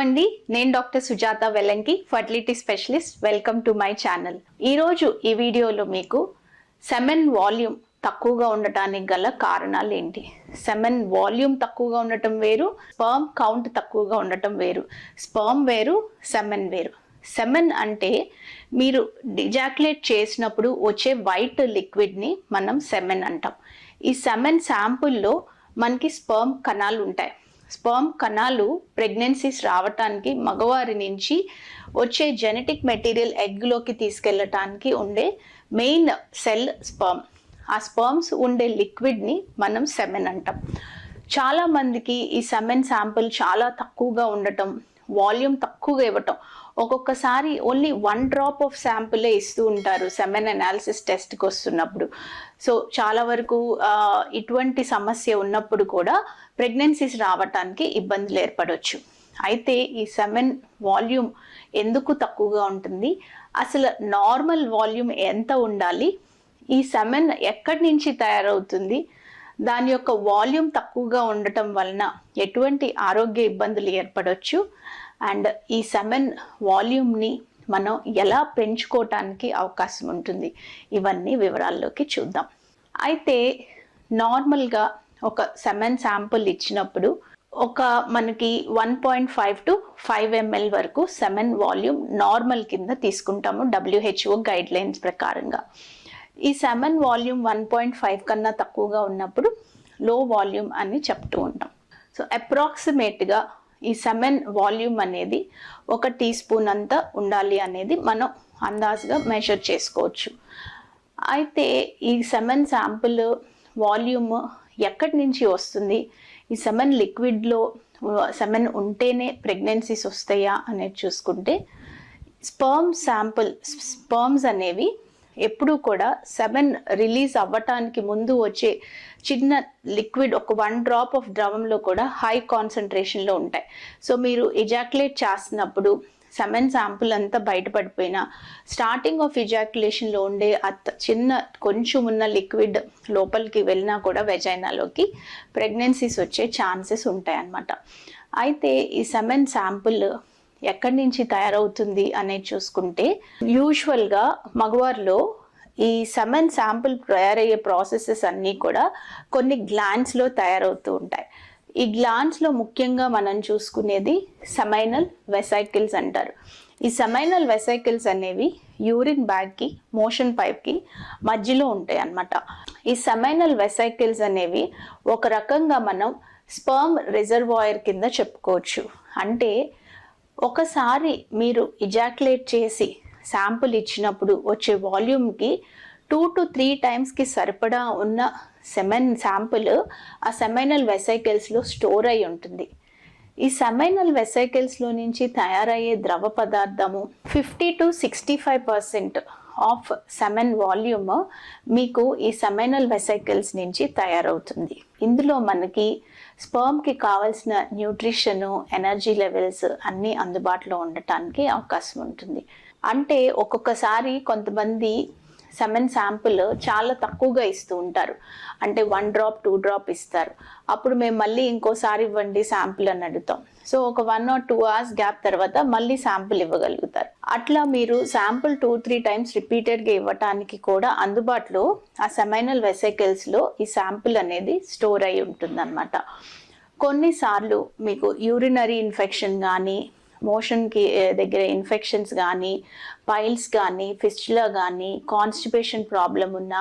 Hello అండి. నేను doctor Sujatha Velanki fertility specialist. Welcome to my channel. ఈరోజు ఈ వీడియోలో మీకు సెమెన్ వాల్యూమ్ తక్కువగా ఉండటానికి గల కారణాలు ఏంటి? సెమెన్ వాల్యూమ్ తక్కువగా ఉండటం వేరు స్పర్మ్ కౌంట్ తక్కువగా ఉండటం వేరు. స్పర్మ్ వేరు సెమెన్ వేరు. సెమెన్ అంటే మీరు డిజాక్యులేట్ చేసినప్పుడు వచ్చే వైట్ లిక్విడ్ని మనం సెమెన్ అంటాం. ఈ సెమెన్ శాంపుల్లో మనకి స్పర్మ్ కణాలు ఉంటాయి. స్పర్మ్ కణాలు ప్రెగ్నెన్సీస్ రావటానికి మగవారి నుంచి వచ్చే జెనెటిక్ మెటీరియల్ ఎగ్లోకి తీసుకెళ్ళటానికి ఉండే మెయిన్ సెల్ స్పర్మ్ ఆ స్పర్మ్స్ ఉండే లిక్విడ్ని మనం సెమెన్ అంటాం. చాలా మందికి ఈ సెమెన్ శాంపుల్ చాలా తక్కువగా ఉండటం వాల్యూమ్ తక్కువగా ఇవ్వటం ఒక్కొక్కసారి ఓన్లీ వన్ డ్రాప్ ఆఫ్ శాంపులే ఇస్తూ ఉంటారు. సెమెన్ అనాలిసిస్ టెస్ట్కి వస్తున్నప్పుడు. సో చాలా వరకు ఇటువంటి సమస్య ఉన్నప్పుడు కూడా ప్రెగ్నెన్సీస్ రావటానికి ఇబ్బందులు ఏర్పడవచ్చు అయితే ఈ సెమెన్ వాల్యూమ్ ఎందుకు తక్కువగా ఉంటుంది? అసలు నార్మల్ వాల్యూమ్ ఎంత ఉండాలి? ఈ సెమెన్ ఎక్కడి నుంచి తయారవుతుంది? దాని యొక్క వాల్యూమ్ తక్కువగా ఉండటం వలన ఎటువంటి ఆరోగ్య ఇబ్బందులు ఏర్పడవచ్చు అండ్ ఈ సెమెన్ వాల్యూమ్ని మనం ఎలా పెంచుకోవటానికి అవకాశం ఉంటుంది? ఇవన్నీ వివరాల్లోకి చూద్దాం. అయితే నార్మల్గా ఒక సెమెన్ శాంపుల్ ఇచ్చినప్పుడు ఒక మనకి one point five to five M L వరకు సెమెన్ వాల్యూమ్ నార్మల్ కింద తీసుకుంటాము డబ్ల్యూహెచ్ఓ గైడ్ లైన్స్ ప్రకారంగా. ఈ semen volume one point five కన్నా తక్కువగా ఉన్నప్పుడు లో వాల్యూమ్ అని చెప్తూ ఉంటాం. సో అప్రాక్సిమేట్గా ఈ సెమెన్ వాల్యూమ్ అనేది ఒక టీ స్పూన్ అంతా ఉండాలి అనేది మనం అందాజుగా మెషర్ చేసుకోవచ్చు. అయితే ఈ సెమెన్ శాంపుల్ వాల్యూమ్ ఎక్కడి నుంచి వస్తుంది? ఈ సెమెన్ లిక్విడ్లో సెమెన్ ఉంటేనే ప్రెగ్నెన్సీస్ వస్తాయా అనేది చూసుకుంటే స్పర్మ్ శాంపుల్ స్పర్మ్స్ అనేవి ఎప్పుడూ కూడా సెవెన్ రిలీజ్ అవ్వటానికి ముందు వచ్చే చిన్న లిక్విడ్ ఒక వన్ డ్రాప్ ఆఫ్ ద్రవంలో కూడా హై కాన్సన్ట్రేషన్లో ఉంటాయి. సో మీరు ఇజాక్యులేట్ చేస్తున్నప్పుడు సెమెన్ శాంపుల్ అంతా బయటపడిపోయినా స్టార్టింగ్ ఆఫ్ ఇజాక్యులేషన్లో ఉండే అత్త చిన్న కొంచెం ఉన్న లిక్విడ్ లోపలికి వెళ్ళినా కూడా వెజైనాలోకి ప్రెగ్నెన్సీస్ వచ్చే ఛాన్సెస్ ఉంటాయి అన్నమాట అయితే ఈ సెమెన్ శాంపుల్ ఎక్కడి నుంచి తయారవుతుంది అనేది చూసుకుంటే యూజువల్గా మగవారిలో ఈ సెమెన్ శాంపుల్ తయారయ్యే ప్రాసెసెస్ అన్నీ కూడా కొన్ని గ్లాండ్స్లో తయారవుతూ ఉంటాయి. ఈ గ్లాండ్స్లో ముఖ్యంగా మనం చూసుకునేది సెమైనల్ వెసైకిల్స్ అంటారు. ఈ సెమైనల్ వెసైకిల్స్ అనేవి యూరిన్ బ్యాగ్కి మోషన్ పైప్కి మధ్యలో ఉంటాయి అన్నమాట. ఈ సెమైనల్ వెసైకిల్స్ అనేవి ఒక రకంగా మనం స్పర్మ్ రిజర్వాయర్ కింద చెప్పుకోవచ్చు. అంటే ఒకసారి మీరు ఇజాక్యులేట్ చేసి శాంపుల్ ఇచ్చినప్పుడు వచ్చే వాల్యూమ్కి టూ టు త్రీ టైమ్స్కి సరిపడా ఉన్న సెమెన్ శాంపుల్ ఆ సెమైనల్ వెసైకిల్స్లో స్టోర్ అయి ఉంటుంది. ఈ సెమైనల్ వెసైకిల్స్లో నుంచి తయారయ్యే ద్రవ పదార్థము fifty to sixty five percent of semen volume మీకు ఈ సెమైనల్ వెసైకిల్స్ నుంచి తయారవుతుంది. ఇందులో మనకి స్పర్మ్కి కావాల్సిన న్యూట్రిషను ఎనర్జీ లెవెల్స్ అన్నీ అందుబాటులో ఉండటానికి అవకాశం ఉంటుంది. అంటే ఒక్కొక్కసారి కొంతమంది సెమెన్ శాంపుల్ చాలా తక్కువగా ఇస్తూ ఉంటారు. అంటే వన్ డ్రాప్ టూ డ్రాప్ ఇస్తారు. అప్పుడు మేము మళ్ళీ ఇంకోసారి ఇవ్వండి శాంపుల్ అని అడుగుతాం. సో ఒక one or two hours gap తర్వాత మళ్ళీ శాంపుల్ ఇవ్వగలుగుతారు. అట్లా మీరు శాంపుల్ టూ త్రీ టైమ్స్ రిపీటెడ్గా ఇవ్వటానికి కూడా అందుబాటులో ఆ సెమైనల్ వెసైకిల్స్లో ఈ శాంపుల్ అనేది స్టోర్ అయి ఉంటుందన్నమాట. కొన్నిసార్లు మీకు యూరినరీ ఇన్ఫెక్షన్ కానీ మోషన్కి దగ్గర ఇన్ఫెక్షన్స్ కానీ పైల్స్ కానీ ఫిస్టులా కానీ కాన్స్టిపేషన్ ప్రాబ్లం ఉన్న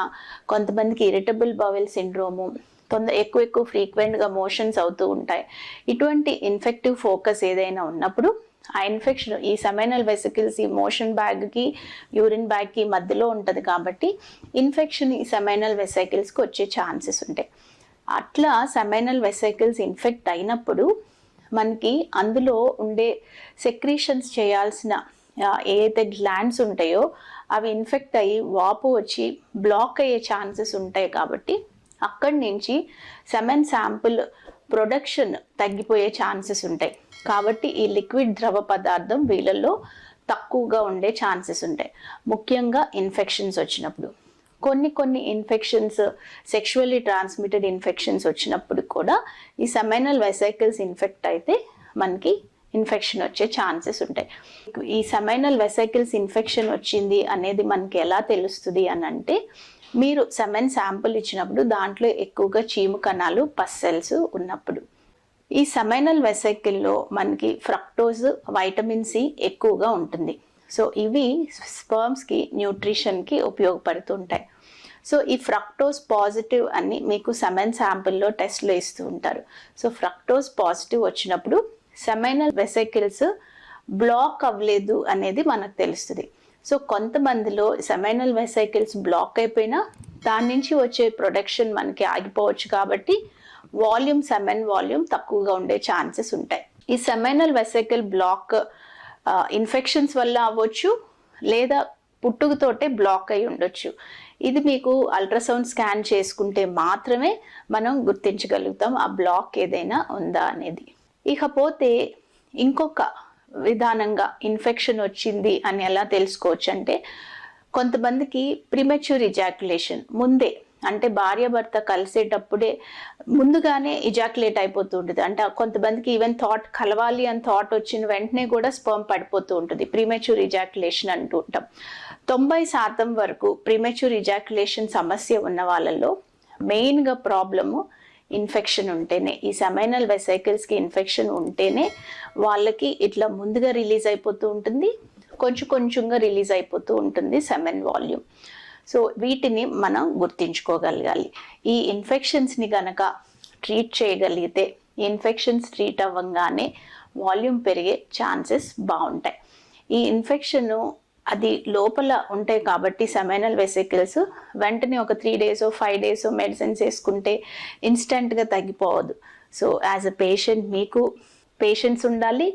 కొంతమందికి ఇరిటబుల్ బవెల్ సిండ్రోము తొందర ఎక్కువ ఎక్కువ ఫ్రీక్వెంట్గా మోషన్స్ అవుతూ ఉంటాయి. ఇటువంటి ఇన్ఫెక్టివ్ ఫోకస్ ఏదైనా ఉన్నప్పుడు ఆ ఇన్ఫెక్షన్ ఈ సెమైనల్ వెసికల్స్ ఈ మోషన్ బ్యాగ్కి యూరిన్ బ్యాగ్కి మధ్యలో ఉంటుంది కాబట్టి ఇన్ఫెక్షన్ ఈ సెమైనల్ వెసైకిల్స్కి వచ్చే ఛాన్సెస్ ఉంటాయి. అట్లా సెమైనల్ వెసైకిల్స్ ఇన్ఫెక్ట్ అయినప్పుడు మనకి అందులో ఉండే సెక్రీషన్స్ చేయాల్సిన ఏదైతే గ్లాండ్స్ ఉంటాయో అవి ఇన్ఫెక్ట్ అయ్యి వాపు వచ్చి బ్లాక్ అయ్యే ఛాన్సెస్ ఉంటాయి కాబట్టి అక్కడి నుంచి సెమెన్ శాంపుల్ ప్రొడక్షన్ తగ్గిపోయే ఛాన్సెస్ ఉంటాయి. కాబట్టి ఈ లిక్విడ్ ద్రవ పదార్థం వీళ్ళల్లో తక్కువగా ఉండే ఛాన్సెస్ ఉంటాయి. ముఖ్యంగా ఇన్ఫెక్షన్స్ వచ్చినప్పుడు. కొన్ని కొన్ని ఇన్ఫెక్షన్స్ సెక్షువల్లీ ట్రాన్స్మిటెడ్ ఇన్ఫెక్షన్స్ వచ్చినప్పుడు కూడా ఈ సెమైనల్ వెసైకిల్స్ ఇన్ఫెక్ట్ అయితే మనకి ఇన్ఫెక్షన్ వచ్చే ఛాన్సెస్ ఉంటాయి. ఈ సెమైనల్ వెసైకిల్స్ ఇన్ఫెక్షన్ వచ్చింది అనేది మనకి ఎలా తెలుస్తుంది అని అంటే మీరు సెమెన్ శాంపుల్ ఇచ్చినప్పుడు దాంట్లో ఎక్కువగా చీము కణాలు పస్సెల్స్ ఉన్నప్పుడు. ఈ సెమైనల్ వెసైకిల్లో మనకి ఫ్రక్టోజ్ వైటమిన్ సి ఎక్కువగా ఉంటుంది. సో ఇవి స్పర్మ్స్కి న్యూట్రిషన్కి ఉపయోగపడుతుంటాయి. సో ఈ ఫ్రక్టోస్ పాజిటివ్ అని మీకు సెమెన్ శాంపుల్లో టెస్ట్లో ఇస్తూ ఉంటారు. సో ఫ్రక్టోస్ పాజిటివ్ వచ్చినప్పుడు సెమైనల్ వెసైకిల్స్ బ్లాక్ అవ్వలేదు అనేది మనకు తెలుస్తుంది. సో కొంతమందిలో సెమైనల్ వెసైకిల్స్ బ్లాక్ అయిపోయినా దాని నుంచి వచ్చే ప్రొడక్షన్ మనకి ఆగిపోవచ్చు కాబట్టి వాల్యూమ్ సెమెన్ వాల్యూమ్ తక్కువగా ఉండే ఛాన్సెస్ ఉంటాయి. ఈ సెమైనల్ వెసైకిల్ బ్లాక్ ఇన్ఫెక్షన్స్ వల్ల అవ్వచ్చు లేదా పుట్టుకతోటే బ్లాక్ అయి ఉండొచ్చు. ఇది మీకు అల్ట్రాసౌండ్ స్కాన్ చేసుకుంటే మాత్రమే మనం గుర్తించగలుగుతాం ఆ బ్లాక్ ఏదైనా ఉందా అనేది. ఇకపోతే ఇంకొక విధానంగా ఇన్ఫెక్షన్ వచ్చింది అని ఎలా తెలుసుకోవచ్చు అంటే కొంతమందికి ప్రిమెచ్యూర్ ఇజాక్యులేషన్ ముందే అంటే భార్య భర్త కలిసేటప్పుడే ముందుగానే ఇజాక్యులేట్ అయిపోతూ ఉంటుంది. అంటే కొంతమందికి ఈవెన్ థాట్ కలవాలి అని థాట్ వచ్చిన వెంటనే కూడా స్పర్మ్ పడిపోతూ ఉంటుంది. ప్రీమెచ్యూర్ ఇజాక్యులేషన్ అంటూ ఉంటాం తొంభై శాతం వరకు ప్రీమెచ్యూర్ ఇజాక్యులేషన్ సమస్య ఉన్న వాళ్ళలో మెయిన్గా ప్రాబ్లము ఇన్ఫెక్షన్ ఉంటేనే ఈ సెమైనల్ వెసైకిల్స్కి ఇన్ఫెక్షన్ ఉంటేనే వాళ్ళకి ఇట్లా ముందుగా రిలీజ్ అయిపోతూ ఉంటుంది. కొంచెం కొంచెంగా రిలీజ్ అయిపోతూ ఉంటుంది సెమెన్ వాల్యూమ్ సో వీటిని మనం గుర్తించుకోగలగాలి. ఈ ఇన్ఫెక్షన్స్ని గనక ట్రీట్ చేయగలిగితే ఇన్ఫెక్షన్స్ ట్రీట్ అవ్వగానే వాల్యూమ్ పెరిగే ఛాన్సెస్ బాగుంటాయి. ఈ ఇన్ఫెక్షన్ అది లోపల ఉంటాయి కాబట్టి సెమైనల్ వెసికల్స్ వెంటనే ఒక three days five days medicines వేసుకుంటే ఇన్స్టెంట్గా తగ్గిపోవద్దు సో యాజ్ అ పేషెంట్ మీకు పేషెంట్స్ ఉండాలి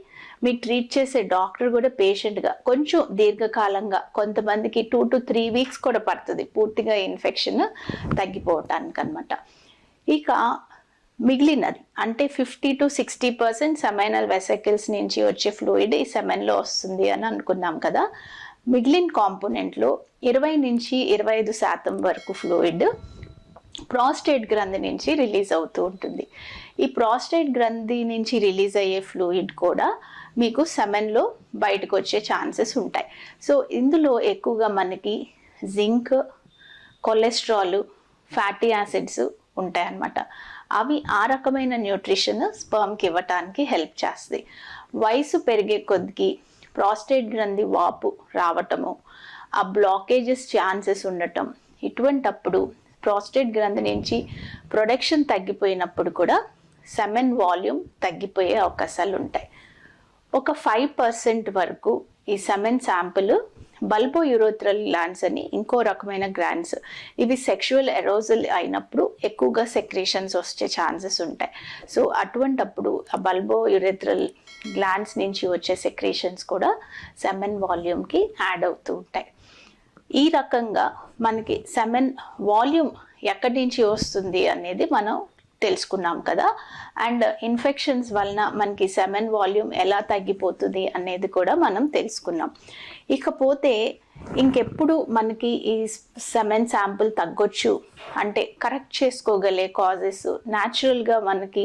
మీ ట్రీట్ చేసే డాక్టర్ కూడా పేషెంట్గా కొంచెం దీర్ఘకాలంగా కొంతమందికి టూ టు త్రీ వీక్స్ కూడా పడుతుంది పూర్తిగా ఇన్ఫెక్షన్ తగ్గిపోవటానికి అనమాట ఇక మిగిలినది అంటే fifty to sixty percent seminal vesicles నుంచి వచ్చే ఫ్లూయిడ్ ఈ సెమెన్లో వస్తుంది అని అనుకున్నాం కదా. మిగిలిన కాంపోనెంట్లో ఇరవై నుంచి ఇరవై ఐదు శాతం వరకు ఫ్లూయిడ్ ప్రాస్టేట్ గ్రంథి నుంచి రిలీజ్ అవుతూ ఉంటుంది. ఈ ప్రాస్టేట్ గ్రంథి నుంచి రిలీజ్ అయ్యే ఫ్లూయిడ్ కూడా మీకు సెమెన్లో బయటకు వచ్చే ఛాన్సెస్ ఉంటాయి. సో ఇందులో ఎక్కువగా మనకి జింక్ కొలెస్ట్రాల్ ఫ్యాటీ యాసిడ్స్ ఉంటాయి అన్నమాట అవి ఆ రకమైన న్యూట్రిషన్ స్పర్మ్కి ఇవ్వటానికి హెల్ప్ చేస్తాయి. వయసు పెరిగే కొద్దికి ప్రాస్టేట్ గ్రంథి వాపు రావటము ఆ బ్లాకేజెస్ ఛాన్సెస్ ఉండటం ఇటువంటప్పుడు ప్రాస్టేట్ గ్రంథి నుంచి ప్రొడక్షన్ తగ్గిపోయినప్పుడు కూడా సెమెన్ వాల్యూమ్ తగ్గిపోయే అవకాశాలు ఉంటాయి. ఒక ఫైవ్ పర్సెంట్ వరకు ఈ semen sample bulbourethral glands అని ఇంకో రకమైన గ్లాండ్స్ ఇవి సెక్షువల్ ఎరోజల్ అయినప్పుడు ఎక్కువగా సెక్రేషన్స్ వచ్చే ఛాన్సెస్ ఉంటాయి. సో అటువంటప్పుడు ఆ బల్బో యూరోథ్రల్ గ్లాండ్స్ నుంచి వచ్చే సెక్రేషన్స్ కూడా సెమెన్ వాల్యూమ్కి యాడ్ అవుతూ ఉంటాయి. ఈ రకంగా మనకి సెమెన్ వాల్యూమ్ ఎక్కడి నుంచి వస్తుంది అనేది మనం తెలుసుకున్నాం కదా. అండ్ ఇన్ఫెక్షన్స్ వలన మనకి సెమెన్ వాల్యూమ్ ఎలా తగ్గిపోతుంది అనేది కూడా మనం తెలుసుకున్నాం. ఇకపోతే ఇంకెప్పుడు మనకి ఈ సెమెన్ శాంపుల్ తగ్గొచ్చు అంటే కరెక్ట్ చేసుకోగలే కాజెస్ న్యాచురల్గా మనకి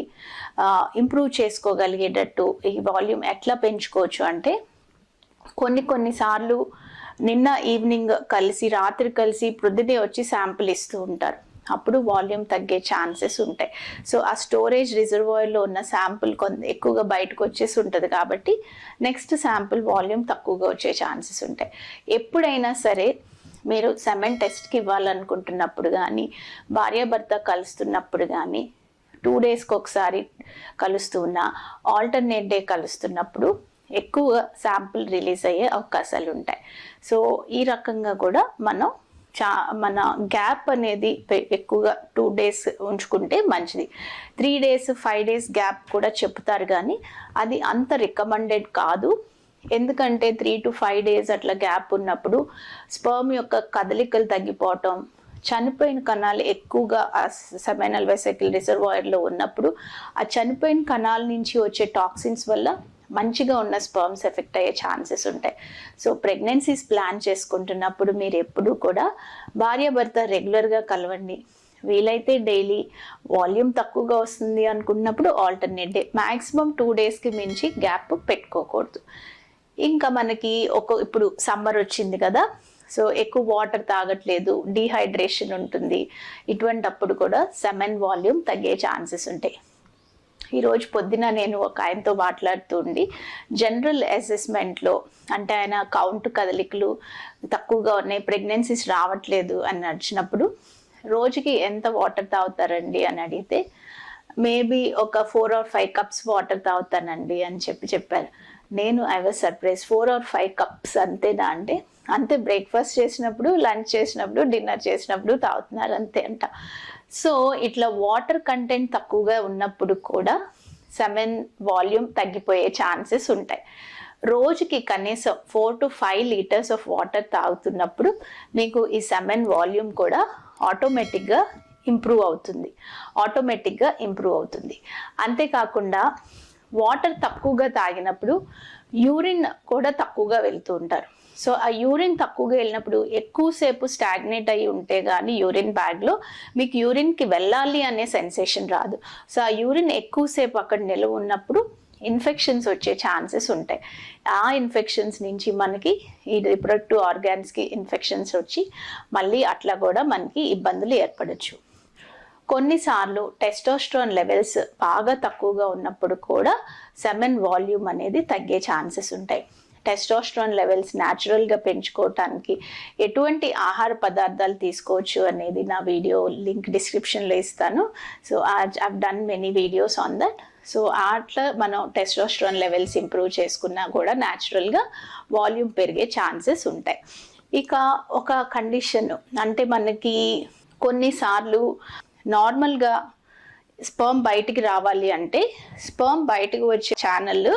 ఇంప్రూవ్ చేసుకోగలిగేటట్టు ఈ వాల్యూమ్ ఎట్లా పెంచుకోవచ్చు అంటే కొన్ని కొన్నిసార్లు నిన్న ఈవినింగ్ కలిసి రాత్రి కలిసి ప్రొద్దునే వచ్చి శాంపుల్ ఇస్తూ ఉంటారు. అప్పుడు వాల్యూమ్ తగ్గే ఛాన్సెస్ ఉంటాయి. సో ఆ స్టోరేజ్ రిజర్వాయర్లో ఉన్న శాంపుల్ కొంత ఎక్కువగా బయటకు వచ్చేసి ఉంటుంది కాబట్టి నెక్స్ట్ శాంపుల్ వాల్యూమ్ తక్కువగా వచ్చే ఛాన్సెస్ ఉంటాయి. ఎప్పుడైనా సరే మీరు సెమెన్ టెస్ట్కి ఇవ్వాలనుకుంటున్నప్పుడు కానీ భార్యాభర్త కలుస్తున్నప్పుడు కానీ టూ డేస్కి ఒకసారి కలుస్తున్నా ఆల్టర్నేట్ డే కలుస్తున్నప్పుడు ఎక్కువ శాంపుల్ రిలీజ్ అయ్యే అవకాశాలు ఉంటాయి. సో ఈ రకంగా కూడా మనం చా మన గ్యాప్ అనేది ఎక్కువగా టూ డేస్ ఉంచుకుంటే మంచిది. Three days five days gap కూడా చెప్తారు కానీ అది అంత రికమెండెడ్ కాదు. ఎందుకంటే త్రీ టు ఫైవ్ డేస్ అట్లా గ్యాప్ ఉన్నప్పుడు స్పర్మ్ యొక్క కదలికలు తగ్గిపోవటం చనిపోయిన కణాలు ఎక్కువగా ఆ సెమైనల్ వెసైకిల్ రిజర్వాయర్లో ఉన్నప్పుడు ఆ చనిపోయిన కణాల నుంచి వచ్చే టాక్సిన్స్ వల్ల మంచిగా ఉన్న స్పర్మ్స్ ఎఫెక్ట్ అయ్యే ఛాన్సెస్ ఉంటాయి. సో ప్రెగ్నెన్సీస్ ప్లాన్ చేసుకుంటున్నప్పుడు మీరు ఎప్పుడూ కూడా భార్యాభర్త రెగ్యులర్గా కలవండి. వీలైతే డైలీ వాల్యూమ్ తక్కువగా వస్తుంది అనుకున్నప్పుడు ఆల్టర్నేట్ డే మ్యాక్సిమం టూ డేస్కి మించి గ్యాప్ పెట్టుకోకూడదు. ఇంకా మనకి ఒక ఇప్పుడు సమ్మర్ వచ్చింది కదా సో ఎక్కువ వాటర్ తాగట్లేదు డీహైడ్రేషన్ ఉంటుంది. ఇటువంటప్పుడు కూడా సెమెన్ వాల్యూమ్ తగ్గే ఛాన్సెస్ ఉంటాయి. ఈరోజు పొద్దున నేను ఒక ఆయనతో మాట్లాడుతుండి జనరల్ అసెస్మెంట్లో అంటే ఆయన కౌంట్ కదలికలు తక్కువగా ఉన్నాయి ప్రెగ్నెన్సీస్ రావట్లేదు అని నడిచినప్పుడు రోజుకి ఎంత వాటర్ తాగుతారండి? అని అడిగితే మేబీ ఒక four or five cups water తాగుతానండి అని చెప్పి చెప్పారు. నేను I was surprise four or five cups అంతేనా? అంటే అంతే బ్రేక్ఫాస్ట్ చేసినప్పుడు లంచ్ చేసినప్పుడు డిన్నర్ చేసినప్పుడు తాగుతున్నారు అంతే అంట. సో ఇట్లా వాటర్ కంటెంట్ తక్కువగా ఉన్నప్పుడు కూడా సెవెన్ వాల్యూమ్ తగ్గిపోయే ఛాన్సెస్ ఉంటాయి. రోజుకి కనీసం four to five litres of water తాగుతున్నప్పుడు మీకు ఈ సెమెన్ వాల్యూమ్ కూడా ఆటోమేటిక్గా ఇంప్రూవ్ అవుతుంది. ఆటోమేటిక్గా ఇంప్రూవ్ అవుతుంది. అంతేకాకుండా వాటర్ తక్కువగా తాగినప్పుడు యూరిన్ కూడా తక్కువగా వెళ్తూ ఉంటారు. సో ఆ యూరిన్ తక్కువగా వెళ్ళినప్పుడు ఎక్కువసేపు స్టాగ్నేట్ అయ్యి ఉంటే కానీ యూరిన్ బ్యాగ్లో మీకు యూరిన్కి వెళ్ళాలి అనే సెన్సేషన్ రాదు. సో ఆ యూరిన్ ఎక్కువసేపు అక్కడ నిలవ ఉన్నప్పుడు ఇన్ఫెక్షన్స్ వచ్చే ఛాన్సెస్ ఉంటాయి. ఆ ఇన్ఫెక్షన్స్ నుంచి మనకి ఈ రిప్రొడక్టివ్ ఆర్గాన్స్కి ఇన్ఫెక్షన్స్ వచ్చి మళ్ళీ అట్లా కూడా మనకి ఇబ్బందులు ఏర్పడచ్చు. కొన్నిసార్లు టెస్టోస్ట్రాన్ లెవెల్స్ బాగా తక్కువగా ఉన్నప్పుడు కూడా సెమెన్ వాల్యూమ్ అనేది తగ్గే ఛాన్సెస్ ఉంటాయి. టెస్టోస్ట్రాన్ లెవెల్స్ న్యాచురల్గా పెంచుకోవటానికి ఎటువంటి ఆహార పదార్థాలు తీసుకోవచ్చు అనేది నా వీడియో లింక్ డిస్క్రిప్షన్లో ఇస్తాను. So I've done many videos on that so అట్లా మనం టెస్టోస్ట్రాన్ లెవెల్స్ ఇంప్రూవ్ చేసుకున్నా కూడా న్యాచురల్గా వాల్యూమ్ పెరిగే ఛాన్సెస్ ఉంటాయి. ఇక ఒక కండిషన్ అంటే మనకి కొన్నిసార్లు నార్మల్గా స్పర్మ్ బయటికి రావాలి అంటే స్పర్మ్ బయటకు వచ్చే ఛానల్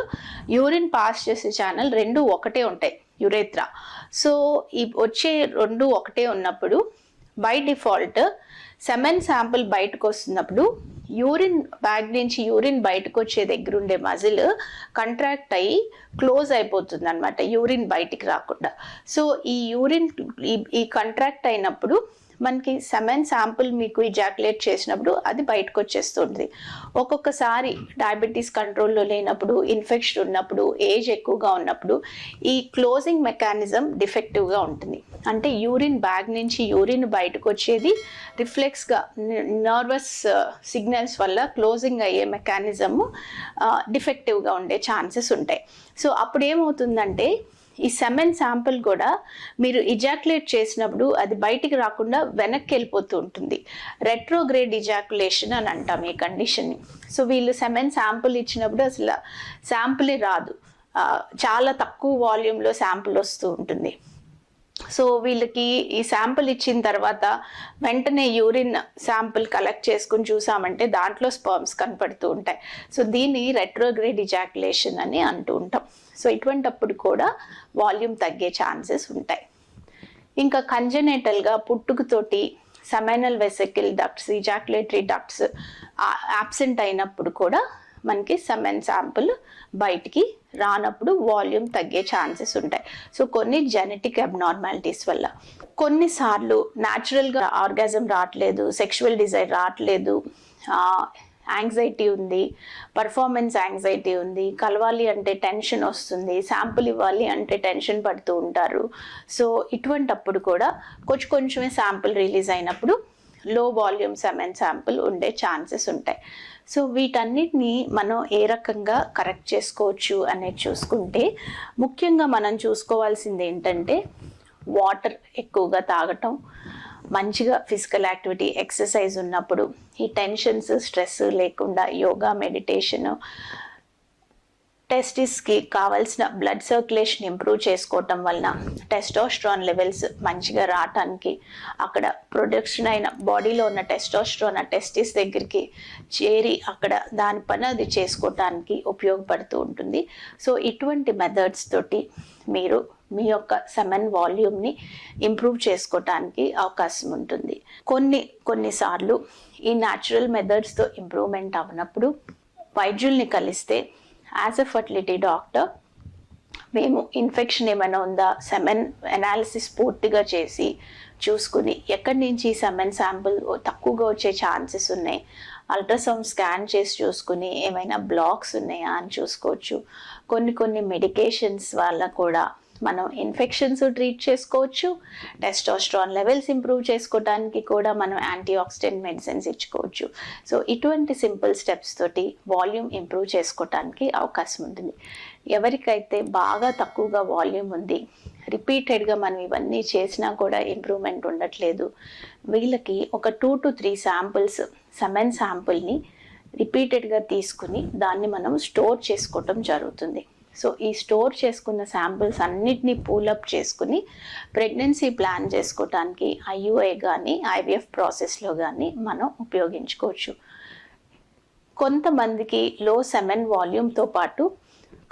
యూరిన్ పాస్ చేసే ఛానల్ రెండు ఒకటే ఉంటాయి యురేత్రా సో ఈ వచ్చే రెండు ఒకటే ఉన్నప్పుడు బై డిఫాల్ట్ సెమెన్ శాంపుల్ బయటకు వస్తున్నప్పుడు యూరిన్ బ్యాగ్ నుంచి యూరిన్ బయటకు వచ్చే దగ్గర ఉండే మజిల్ కంట్రాక్ట్ అయ్యి క్లోజ్ అయిపోతుంది అనమాట యూరిన్ బయటికి రాకుండా. సో ఈ యూరిన్ ఈ కంట్రాక్ట్ అయినప్పుడు మనకి సెమెన్ శాంపుల్ మీకు ఇజాక్యులేట్ చేసినప్పుడు అది బయటకు వచ్చేస్తుంది ఒక్కొక్కసారి డయాబెటీస్ కంట్రోల్లో లేనప్పుడు ఇన్ఫెక్షన్ ఉన్నప్పుడు ఏజ్ ఎక్కువగా ఉన్నప్పుడు ఈ క్లోజింగ్ మెకానిజం డిఫెక్టివ్గా ఉంటుంది. అంటే యూరిన్ బ్యాగ్ నుంచి యూరిన్ బయటకు వచ్చేది రిఫ్లెక్స్గా నర్వస్ సిగ్నల్స్ వల్ల క్లోజింగ్ అయ్యే మెకానిజము డిఫెక్టివ్గా uh, ఉండే ఛాన్సెస్ ఉంటాయి. సో అప్పుడు ఏమవుతుందంటే ఈ సెమెన్ శాంపుల్ కూడా మీరు ఇజాక్యులేట్ చేసినప్పుడు అది బయటికి రాకుండా వెనక్కి వెళ్ళిపోతూ ఉంటుంది. రెట్రోగ్రేడ్ ఇజాక్యులేషన్ అని అంటాం ఈ కండిషన్ని సో వీళ్ళు సెమెన్ శాంపుల్ ఇచ్చినప్పుడు అసలు శాంపులే రాదు. చాలా తక్కువ వాల్యూమ్లో శాంపుల్ వస్తూ ఉంటుంది. సో వీళ్ళకి ఈ శాంపుల్ ఇచ్చిన తర్వాత వెంటనే యూరిన్ శాంపుల్ కలెక్ట్ చేసుకుని చూసామంటే దాంట్లో స్పర్మ్స్ కనపడుతూ ఉంటాయి. సో దీన్ని రెట్రోగ్రేడ్ ఇజాక్యులేషన్ అని అంటూ ఉంటాం. సో ఇటువంటప్పుడు కూడా వాల్యూమ్ తగ్గే ఛాన్సెస్ ఉంటాయి. ఇంకా కంజనేటల్గా పుట్టుకతోటి seminal vesicle ducts ejaculatory ducts absent అయినప్పుడు కూడా మనకి సెమెన్ శాంపుల్ బయటికి రానప్పుడు వాల్యూమ్ తగ్గే ఛాన్సెస్ ఉంటాయి. సో కొన్ని జెనెటిక్ అబ్నార్మాలిటీస్ వల్ల. కొన్నిసార్లు న్యాచురల్గా ఆర్గాజం రావట్లేదు సెక్షువల్ డిజైర్ రావట్లేదు యాంగ్జైటీ ఉంది పర్ఫార్మెన్స్ యాంగ్జైటీ ఉంది కలవాలి అంటే టెన్షన్ వస్తుంది శాంపుల్ ఇవ్వాలి అంటే టెన్షన్ పడుతూ ఉంటారు. సో ఇటువంటప్పుడు కూడా కొంచెం కొంచెమే శాంపుల్ రిలీజ్ అయినప్పుడు లో వాల్యూమ్ సెమెన్ శాంపుల్ ఉండే ఛాన్సెస్ ఉంటాయి. సో వీటన్నిటిని మనం ఏ రకంగా కరెక్ట్ చేసుకోవచ్చు అనేది చూసుకుంటే ముఖ్యంగా మనం చూసుకోవాల్సింది ఏంటంటే వాటర్ ఎక్కువగా తాగటం మంచిగా ఫిజికల్ యాక్టివిటీ ఎక్సర్సైజ్ ఉన్నప్పుడు ఈ టెన్షన్స్ స్ట్రెస్ లేకుండా యోగా మెడిటేషన్ టెస్టిస్కి కావాల్సిన బ్లడ్ సర్క్యులేషన్ ఇంప్రూవ్ చేసుకోవటం వలన టెస్టోస్ట్రాన్ లెవెల్స్ మంచిగా రావటానికి అక్కడ ప్రొడక్షన్ అయిన బాడీలో ఉన్న టెస్టోస్ట్రాన్ ఆ టెస్టిస్ దగ్గరికి చేరి అక్కడ దాని పని అది చేసుకోవటానికి ఉపయోగపడుతూ ఉంటుంది. సో ఇటువంటి మెథడ్స్ తోటి మీరు మీ యొక్క సెమెన్ వాల్యూమ్ని ఇంప్రూవ్ చేసుకోవటానికి అవకాశం ఉంటుంది. కొన్ని కొన్నిసార్లు ఈ న్యాచురల్ మెథడ్స్తో ఇంప్రూవ్మెంట్ అవనప్పుడు వైద్యుల్ని కలిస్తే యాజ్ ఎ ఫర్టిలిటీ డాక్టర్ మేము ఇన్ఫెక్షన్ ఏమైనా ఉందా? సెమెన్ అనాలిసిస్ పూర్తిగా చేసి చూసుకుని ఎక్కడి నుంచి సెమెన్ శాంపుల్ తక్కువగా వచ్చే ఛాన్సెస్ ఉన్నాయి? అల్ట్రాసౌండ్ స్కాన్ చేసి చూసుకుని ఏమైనా బ్లాక్స్ ఉన్నాయా అని చూసుకోవచ్చు. కొన్ని కొన్ని మెడికేషన్స్ వల్ల కూడా మనం ఇన్ఫెక్షన్స్ ట్రీట్ చేసుకోవచ్చు. టెస్టోస్ట్రాన్ లెవెల్స్ ఇంప్రూవ్ చేసుకోవడానికి కూడా మనం యాంటీ ఆక్సిడెంట్ మెడిసిన్స్ ఇచ్చుకోవచ్చు. సో ఇటువంటి సింపుల్ స్టెప్స్ తోటి వాల్యూమ్ ఇంప్రూవ్ చేసుకోవడానికి అవకాశం ఉంటుంది. ఎవరికైతే బాగా తక్కువగా వాల్యూమ్ ఉంది రిపీటెడ్గా మనం ఇవన్నీ చేసినా కూడా ఇంప్రూవ్మెంట్ ఉండట్లేదు. వీళ్ళకి ఒక two to three samples semen శాంపుల్ని రిపీటెడ్గా తీసుకుని దాన్ని మనం స్టోర్ చేసుకోవటం జరుగుతుంది. సో ఈ స్టోర్ చేసుకున్న శాంపిల్స్ అన్నిటినీ పూలప్ చేసుకుని ప్రెగ్నెన్సీ ప్లాన్ చేసుకోవటానికి ఐయుఐ కానీ ఐవీఎఫ్ ప్రాసెస్లో కానీ మనం ఉపయోగించుకోవచ్చు. కొంతమందికి లో సెమెన్ వాల్యూమ్తో పాటు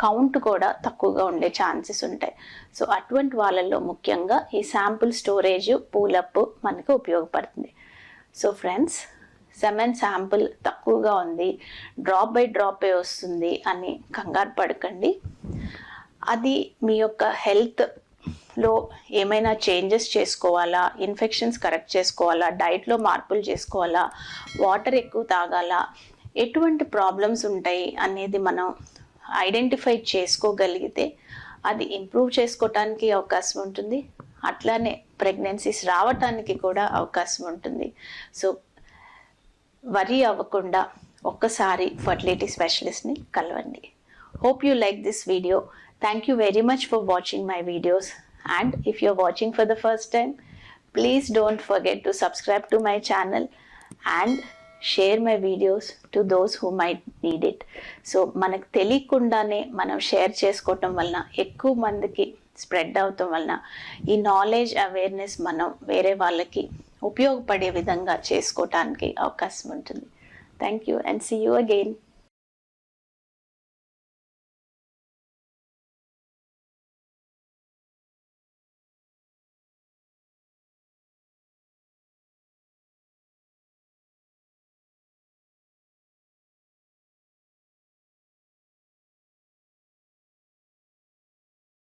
కౌంట్ కూడా తక్కువగా ఉండే ఛాన్సెస్ ఉంటాయి. సో అటువంటి వాళ్ళల్లో ముఖ్యంగా ఈ శాంపుల్ స్టోరేజ్ పూలప్ మనకు ఉపయోగపడుతుంది. సో ఫ్రెండ్స్ సెమెన్ శాంపుల్ తక్కువగా ఉంది. డ్రాప్ బై డ్రాపే వస్తుంది అని కంగారు పడకండి. అది మీ యొక్క హెల్త్లో ఏమైనా చేంజెస్ చేసుకోవాలా? ఇన్ఫెక్షన్స్ కరెక్ట్ చేసుకోవాలా? డైట్లో మార్పులు చేసుకోవాలా? వాటర్ ఎక్కువ తాగాలా? ఎటువంటి ప్రాబ్లమ్స్ ఉంటాయి అనేది మనం ఐడెంటిఫై చేసుకోగలిగితే అది ఇంప్రూవ్ చేసుకోవటానికి అవకాశం ఉంటుంది. అట్లానే ప్రెగ్నెన్సీస్ రావటానికి కూడా అవకాశం ఉంటుంది. సో వరి అవ్వకుండా ఒక్కసారి ఫర్టిలిటీ స్పెషలిస్ట్ని కలవండి. Hope you like this video thank you very much for watching my videos and if you're watching for the first time please don't forget to subscribe to my channel and share my videos to those who might need it so మనకు తెలియకుండానే మనం share చేసుకోవటం వలన ఎక్కువ మందికి spread అవటం వలన ఈ నాలెడ్జ్ అవేర్నెస్ మనం వేరే వాళ్ళకి ఉపయోగపడే విధంగా చేసుకోవటానికి అవకాశం ఉంటుంది. Thank you and see you again